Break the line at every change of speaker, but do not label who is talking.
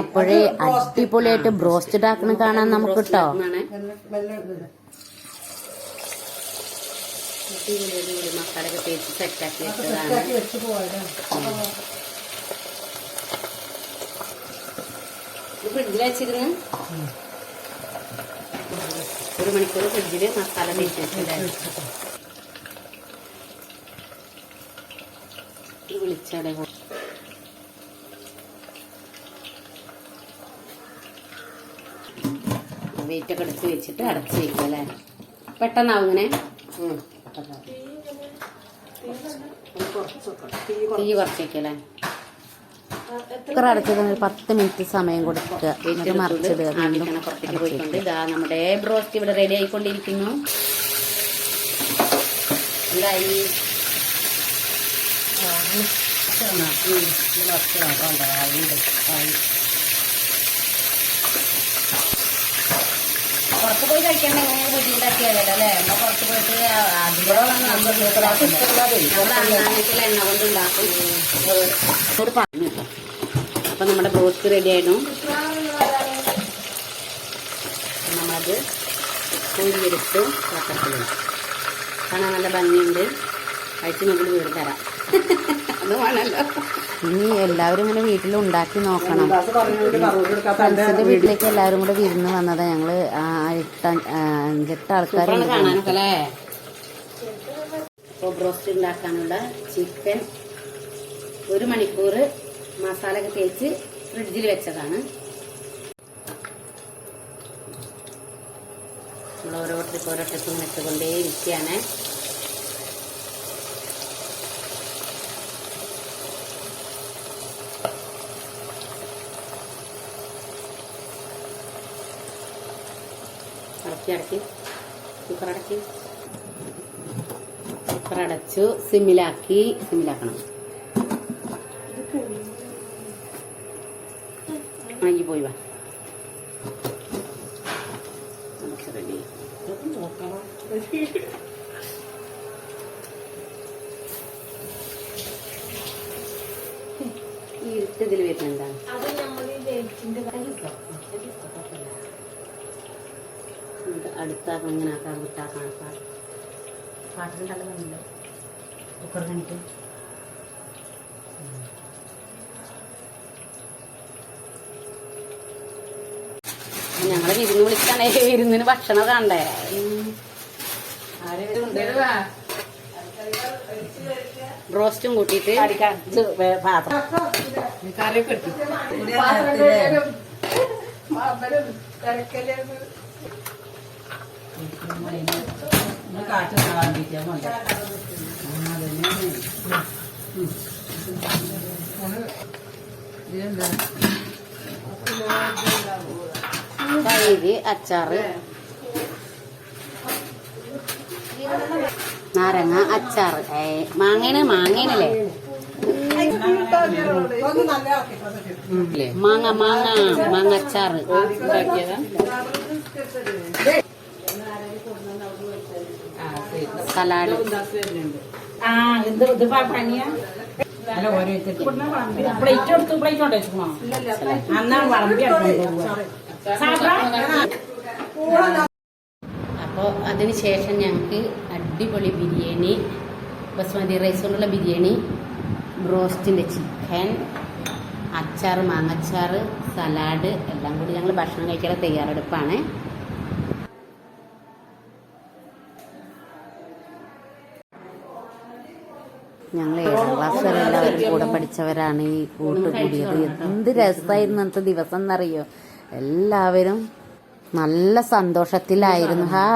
അപ്പോഴേ അടിപൊളിയായിട്ട് ബ്രോസ്റ്റഡ് ആക്കണ കാണാൻ നമുക്ക് കിട്ടോ മക്കളൊക്കെ തേച്ച് സെറ്റാക്കി വെച്ചതാണ്. ഇത് ഫ്രിഡ്ജിൽ വെച്ചിരുന്ന്? ഒരു മണിക്കൂർ ഫ്രിഡ്ജിൽ മസാല തേച്ച് വെച്ചിട്ടുണ്ടായിരുന്നു. ഇത് വിളിച്ചവിടെ വെയിറ്റ് ഒക്കെ എടുത്ത് വെച്ചിട്ട് അടച്ച് വെക്കുക അല്ലേ പെട്ടെന്നാവും ഇങ്ങനെ തീ കുറച്ച് വെക്കല്ലേ കുക്കർ അടച്ചത് ഒരു പത്ത് മിനിറ്റ് സമയം കൊടുക്കുക. എന്നിട്ട് മറിച്ചത് വീണ്ടും
പുറത്തേക്ക് പോയിക്കൊണ്ട് ഇതാ നമ്മുടെ ബ്രോസ്റ്റ് ഇവിടെ റെഡി ആയിക്കൊണ്ടിരിക്കുന്നു. എന്തായി? പുറത്ത് പോയി കഴിക്കാൻ എങ്ങനെ ബുദ്ധിമുട്ടാക്കിയാലോ അല്ലേ? നമ്മൾ പുറത്ത് പോയിട്ട് അന്നാണെങ്കിൽ എണ്ണ കൊണ്ട് ഉണ്ടാക്കും. പറഞ്ഞു അപ്പൊ നമ്മുടെ ബ്രോസ്റ്റ് റെഡി ആയിരുന്നു. നമ്മളത് കോരിയെടുത്ത് പാത്രത്തിൽ കാണാൻ നല്ല ഭംഗിയുണ്ട്. കഴിച്ച് നമുക്ക് വീട് തരാം.
ഇനി എല്ലാവരും ഇങ്ങനെ വീട്ടിൽ ഉണ്ടാക്കി നോക്കണം. ഫ്രണ്ട്സിന്റെ വീട്ടിലേക്ക് എല്ലാവരും കൂടെ വിരുന്ന് വന്നതാ ഞങ്ങൾ എട്ട് അഞ്ചെട്ട് ആൾക്കാരുണ്ട്
ബ്രോസ്റ്റ് ഉണ്ടാക്കാനുള്ള ചിക്കൻ ഒരു മണിക്കൂർ മസാല ഒക്കെ തേച്ച് ഫ്രിഡ്ജിൽ വെച്ചതാണ്. നമ്മൾ ഓരോ ട്രിപ്പ് ഓരോ ട്രിപ്പ് ഇങ്ങനെ ഇട്ടുകൊണ്ടേ ഇരിക്കുകയാണ് അടക്കി അടക്കി കുക്കർ അടക്കി കുക്കർ അടച്ചു സിമ്മിലാക്കി. സിമ്മിലാക്കണം. ആയി പോയി വാ. ഈ ഇതിൽ വരുന്നുണ്ടാ നമുക്ക് അടുത്താക്കാൻ ഇങ്ങനെ ആക്കാൻ വിട്ടാക്കാൻ പാട്ടിൽ തള്ളുന്നുണ്ടല്ലോ കുക്കർ കണ്ടിട്ട് ഞങ്ങളെ വിരുന്ന് വിളിക്കണേ. വിരുന്നിന് ഭക്ഷണം കാണണ്ടേ ബ്രോസ്റ്റും അച്ചാറ്. നാരങ്ങ അച്ചാറ്. ഏ മാങ്ങയാണ് മാങ്ങയാണല്ലേ? മാങ്ങ മാങ്ങ മാങ്ങ അച്ചാറ്. ഉണ്ടാക്കിയതാ? സലാഡ്
ആ ഇത് ഇത് പനിയാ. പ്ലേറ്റ് എടുത്ത് പ്ലേറ്റ് അന്നാ വളമ്പി
അപ്പോൾ ശേഷം ഞങ്ങൾക്ക് അടിപൊളി ബിരിയാണി ബസ്മതി റൈസ് കൊണ്ടുള്ള ബിരിയാണി ബ്രോസ്റ്റിന്റെ ചിക്കൻ അച്ചാർ മാങ്ങച്ചാർ സലാഡ് എല്ലാം കൂടി ഞങ്ങൾ ഭക്ഷണം കഴിക്കാൻ തയ്യാറെടുപ്പാണ്.
ഞങ്ങൾ ഏഴാം ക്ലാസ് വരെ എല്ലാവരും കൂടെ പഠിച്ചവരാണ് ഈ കൂട്ടുകൂടിയത് എന്ത് രസമായിരുന്നു അന്നത്തെ ദിവസം എന്നറിയോ? എല്ലാവരും നല്ല സന്തോഷത്തിലായിരുന്നു. ഹാ.